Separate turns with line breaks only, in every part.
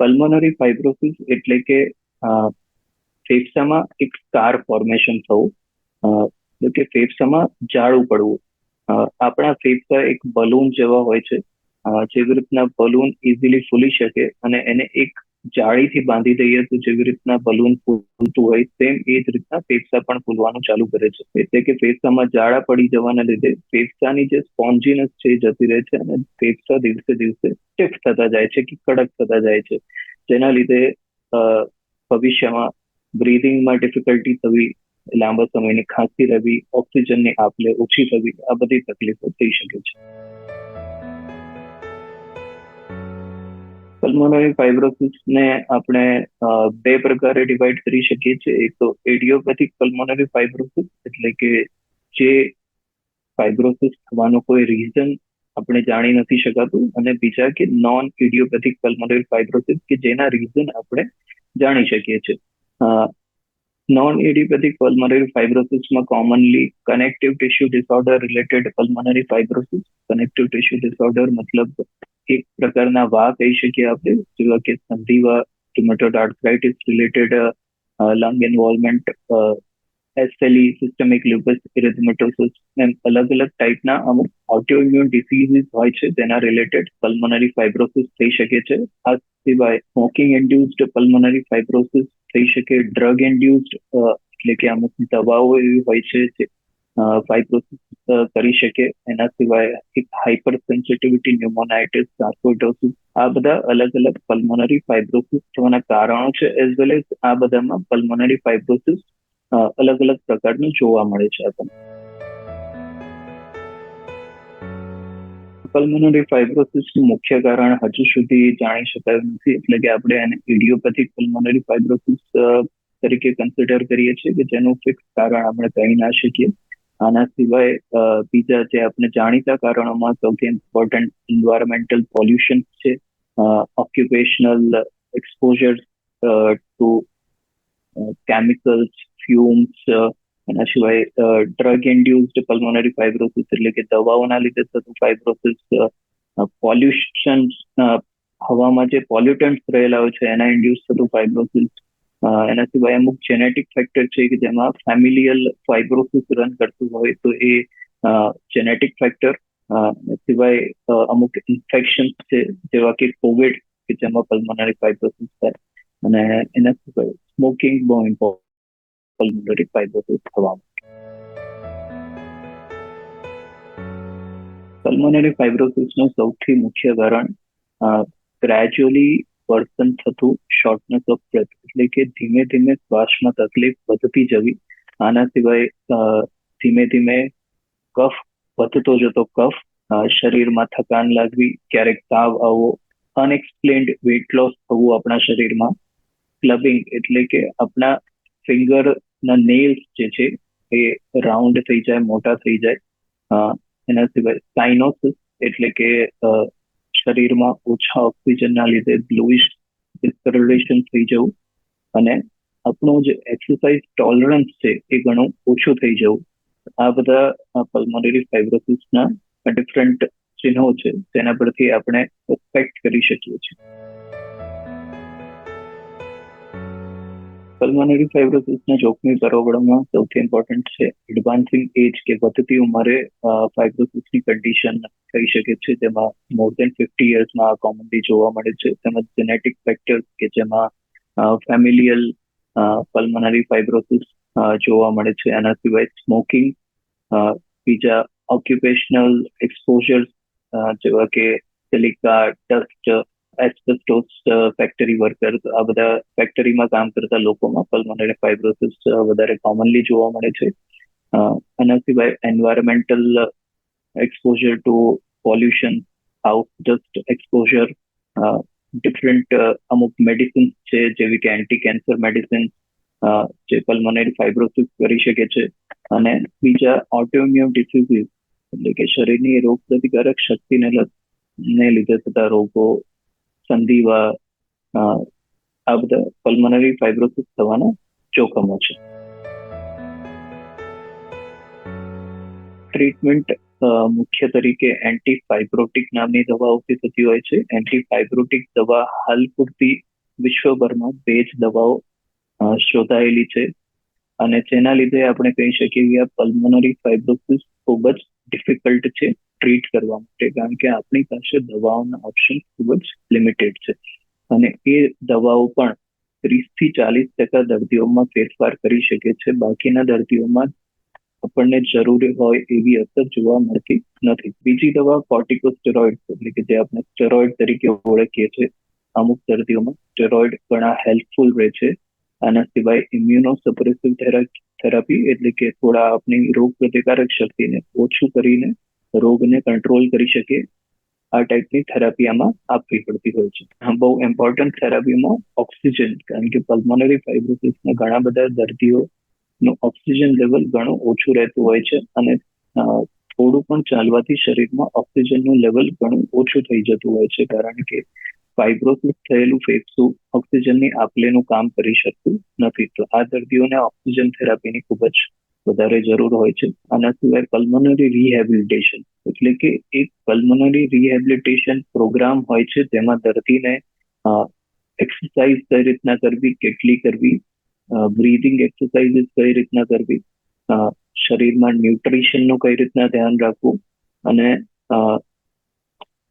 Pulmonary fibrosis એટલે કે ફેફસામાં એક સ્કાર ફોર્મેશન થવું. કે ફેફસામાં જાડું પડવું. આપણા ફેફસા એક બલૂન જેવા હોય છે. જેવી રીતના બલૂન ઇઝીલી ફૂલી શકે અને એને એક જાળીથી બાંધી દઈએ તો જેવી રીતના બલૂન ફૂલતું હોય તેમ એ જ રીતના ફેફસા પણ ફૂલવાનું ચાલુ કરે છે. એટલે કે ફેફસામાં જાળા પડી જવાના લીધે ફેફસાની જે સ્પોન્જીનેસ છે જતી રહે છે અને ફેફસા દિવસે દિવસે સ્ટીફ થતા જાય છે કે કડક થતા જાય છે. જેના લીધે ભવિષ્યમાં બ્રીધિંગમાં ડિફિકલ્ટી થવી, લાંબા સમયની ખાંસી રહેવી, ઓક્સિજનની આપલે ઓછી થવી, આ બધી તકલીફો થઈ શકે છે. પલ્મોનરી ફાઇબ્રોસિસ ને આપણે બે પ્રકારે ડિવાઈડ કરી શકીએ છીએ. એક તો એડિયોપેથિક પલ્મોનરી ફાઇબ્રોસિસ એટલે કે જે ફાઇબ્રોસિસ થવાનો કોઈ રીઝન આપણે જાણી નથી શકાતું, અને બીજા કે નોન ઇડિયોપેથિક પલ્મોનરી ફાઇબ્રોસિસ કે જેના રીઝન આપણે જાણી શકીએ છીએ. Non idiopathic pulmonary ફાઇબ્રોસિસમાં commonly connective tissue disorder related pulmonary fibrosis connective tissue disorder મતલબ એક પ્રકારના વા કહી શકીએ આપણે, જેવા કે સંધિવા rheumatoid arthritis related lung involvement SLE systemic lupus erythematosus એમ અલગ અલગ ટાઈપના અમુક ઓટોઇમ્યુન ડિસીઝીસ હોય છે, તેના રિલેટેડ પલ્મોનરી ફાઇબ્રોસિસ થઈ શકે છે. આ સિવાય સ્મોકિંગ ઇન્ડ્યુસ્ડ પલ્મોનરી ફાઇબ્રોસિસ થઈ શકે ડ્રગ ઇન્ડ્યુસ્ડ એટલે કે અમુક દવાઓ એવી હોય છે ફાઇબ્રોસિસ કરી શકે. એના સિવાય એક હાઇપર સેન્સિટિવિટી ન્યુમોનાઇટિસ સાર્કોઇડોસિસ આ બધા અલગ અલગ પલ્મોનરી ફાઇબ્રોસિસ થવાના કારણો છે એઝ વેલ એઝ આ બધામાં પલ્મોનરી ફાઇબ્રોસિસ અલગ અલગ પ્રકારનું જોવા મળે છે આપણને પલ્મોનરી ફાઇબ્રોસિસનું મુખ્ય કારણ હજુ સુધી જાણી શકાયું નથી, એટલે કે આપણે એને ઇડિયોપેથિક પલ્મોનરી ફાઇબ્રોસિસ તરીકે કન્સિડર કરીએ છીએ કે જેનું ફિક્સ કારણ આપણે કહી ના શકીએ. આના સિવાય બીજા જે આપણે જાણીતા કારણોમાં સૌથી ઇમ્પોર્ટન્ટ ઇન્વાયરમેન્ટલ પોલ્યુશન છે occupational exposure to chemicals fumes એના સિવાય ડ્રગ ઇન્ડ્યુસ્ડ પલ્મોનરી ફાઇબ્રોસિસ એટલે કે દવાઓના લીધે થતું ફાઇબ્રોસિસ પોલ્યુશન હવામાં જે પોલ્યુટન્ટ્સ રહેલા હોય છે, એના ઇન્ડ્યુસ થતું ફાઇબ્રોસિસ એના સિવાય અમુક જેનેટિક ફેક્ટર છે કે જેમાં ફેમિલિયલ ફાઇબ્રોસિસ રન કરતું હોય તો એ જેનેટિક ફેક્ટર સિવાય અમુક ઇન્ફેક્શન છે જેવા કે કોવિડ કે જેમાં પલ્મોનરી ફાઇબ્રોસિસ થાય. અને એના સિવાય સ્મોકિંગ બહુ ઇમ્પોર્ટન્ટ પલ્મોનરી ફાઇબ્રોસિસ થવામાં પલ્મોનરી ફાઇબ્રોસિસનું સૌથી મુખ્ય કારણ ગ્રેજ્યુઅલી વર્તન થતું શોર્ટનેસ ઓફ બ્રેથ એટલે કે ધીમે ધીમે શ્વાસમાં તકલીફ વધતી જવી. આના સિવાય ધીમે ધીમે કફ વધતો જતો કફ શરીરમાં થકાન લાગવી, ક્યારેક તાવ આવવો અનએક્સપ્લેન્ડ વેટ લોસ થવું આપણા શરીરમાં. ક્લબિંગ એટલે કે આપણા ફિંગરના નેલ્સ જે છે, એ રાઉન્ડ થઈ જાય, મોટા થઈ જાય. એના સિવાય સાઇનોસિસ એટલે કે શરીરમાં ઓછા ઓક્સિજનના લીધે બ્લુઇશ ડિસ્કરલેશન થઈ જવું. અને આપણું જે એક્સરસાઇઝ ટોલરન્સ છે એ ઘણું ઓછું થઈ જવું. આ બધા પલ્મોનરી ફાઇબ્રોસિસના ડિફરન્ટ ચિહ્નો છે, તેના પરથી આપણે એક્સપેક્ટ કરી શકીએ છીએ. પલ્મોનરી ફાઇબ્રોસિસના જોખમી પરોવડોમાં સૌથી ઇમ્પોર્ટન્ટ છે એડવાન્સિંગ એજ કે વધતી ઉંમરે ફાઇબ્રોસિસની કન્ડિશન થઈ શકે છે. જેમાં મોર દેન ફિફ્ટી યર્સમાં કોમનલી જોવા મળે છે. તેમજ જેનેટિક ફેક્ટર્સ કે જેમાં ફેમિલિયલ પલ્મનરી ફાઇબ્રોસિસ જોવા મળે છે. એના સિવાય સ્મોકિંગ બીજા ઓક્યુપેશનલ એક્સપોઝર જેવા કે silica dust asbestos factory worker આ બધા ફેક્ટરીમાં કામ કરતા લોકોમાં પલ્મોનરી ફાઇબ્રોસિસ વધારે કોમનલી જોવા મળે છે. આના સિવાય environmental exposure to pollution house dust exposure different અમુક મેડિસિન્સ છે, જેવી કે એન્ટી કેન્સર મેડિસિન જે પલ્મોનરી ફાઇબ્રોસિસ કરી શકે છે, અને બીજા ઓટોઇમ્યુન ડિસીઝીસ એટલે કે શરીરની રોગ પ્રતિકારક શક્તિને ને લીધે થતા રોગો, સંધિવા, આ બધા પલ્મોનરી ફાઇબ્રોસિસ થવાના જોખમો છે. ટ્રીટમેન્ટ મુખ્ય તરીકે એન્ટી ફાઇબ્રોટિક નામની દવાઓથી થતી હોય છે. એન્ટી ફાઇબ્રોટિક દવા હાલ પૂરતી વિશ્વભરમાં બે જ દવાઓ શોધાયેલી છે. અને જેના લીધે આપણે કહી શકીએ કે આ પલ્મોનરી ફાઇબ્રોસિસ ખૂબ જ ડિફિકલ્ટ છે ટ્રીટ કરવા માટે, કારણ કે આપણી પાસે દવાઓના ઓપ્શન ખૂબ જ લિમિટેડ છે. અને એ દવાઓ પણ ત્રીસથી ચાલીસ ટકા દર્દીઓમાં ફેરફાર કરી શકે છે. બાકીના દર્દીઓમાં આપણને જરૂરી હોય એવી અસર જોવા મળતી નથી. બીજી દવા કોર્ટિકોસ્ટેરોઇડ એટલે કે જે આપણે સ્ટેરોઇડ તરીકે ઓળખીએ છીએ. અમુક દર્દીઓમાં સ્ટેરોઇડ ઘણા હેલ્પફુલ રહે છે આના સિવાય ઇમ્યુનો સપ્રેસિવ થેરાપી એટલે કે થોડા આપણી રોગ પ્રતિકારક શક્તિને ઓછું કરીને રોગને કંટ્રોલ કરી શકે આ ટાઈપની થેરાપી આમાં આપવી પડતી હોય છે. બહુ ઇમ્પોર્ટન્ટ થેરાપીમાં ઓક્સિજન, કારણ કે પલ્મોનરી ફાઇબ્રોસિસના ઘણા બધા દર્દીઓનું ઓક્સિજન લેવલ ઘણું ઓછું રહેતું હોય છે અને થોડું પણ ચાલવાથી શરીરમાં ઓક્સિજનનું લેવલ ઘણું ઓછું થઈ જતું હોય છે કારણ કે ફાઇબ્રોસિસ થયેલું ફેફસું ઓક્સિજનની આપલેનું કામ કરી શકતું નથી. તો આ દર્દીઓને ઓક્સિજન થેરાપીની ખૂબ જ વધારે જરૂર હોય છે. આના સિવાય પલ્મોનરી રિહેબિલિટેશન એટલે કે એક પલ્મોનરી રિહેબિલિટેશન પ્રોગ્રામ હોય છે જેમાં દર્દીને એક્સરસાઇઝ કઈ રીતના કરવી, કેટલી કરવી બ્રીધિંગ એક્સરસાઇઝીસ કઈ રીતના કરવી? શરીરમાં ન્યુટ્રિશનનું કઈ રીતના ધ્યાન રાખવું? અને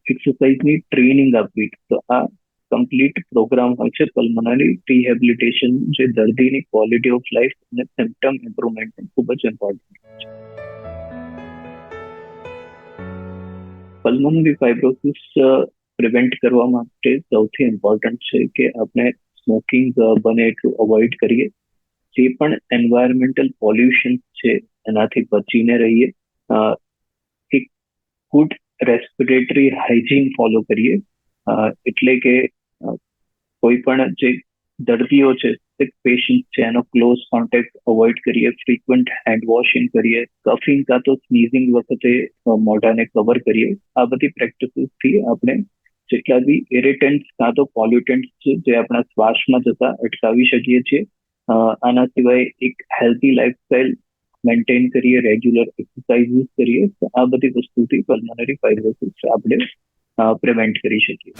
એક્સરસાઇઝની ટ્રેનિંગ આપવી. તો આ કમ્પ્લીટ પ્રોગ્રામ હોય છે પલ્મોનરી રિહેબિલિટેશન જે દર્દીની ક્વોલિટી ઓફ લાઈફ અને સિમ્પટમ ઇમ્પ્રુવમેન્ટ ખૂબ જ ઇમ્પોર્ટન્ટ પલ્મોનરી ફાઇબ્રોસિસ પ્રિવેન્ટ કરવા માટે સૌથી ઇમ્પોર્ટન્ટ છે કે આપણે સ્મોકિંગ બને એટલું અવોઇડ કરીએ. જે પણ એન્વાયરમેન્ટલ પોલ્યુશન છે, એનાથી બચીને રહીએ. એક ગુડ રેસ્પિરેટરી હાઇજીન ફોલો કરીએ. એટલે કે કોઈ પણ જે દર્દીઓ છે સિક પેશન્ટ છે, એનો ક્લોઝ કોન્ટેક્ટ અવોઇડ કરીએ ફ્રીક્વન્ટ હેન્ડ વોશિંગ કરીએ કફિંગ કાં તો સ્નીઝિંગ વખતે મોઢાને કવર કરીએ. આ બધી પ્રેક્ટિસીસથી આપણે જેટલા બી ઇરિટન્ટ્સ કાં તો પોલ્યુટન્ટ્સ છે, જે આપણા શ્વાસમાં જતા અટકાવી શકીએ છીએ. આના સિવાય એક હેલ્ધી લાઈફસ્ટાઈલ મેન્ટેન કરીએ રેગ્યુલર એક્સરસાઇઝીસ કરીએ, તો આ બધી વસ્તુથી પલ્મોનરી ફાઇબ્રોસિસ આપણે પ્રિવેન્ટ કરી શકીએ.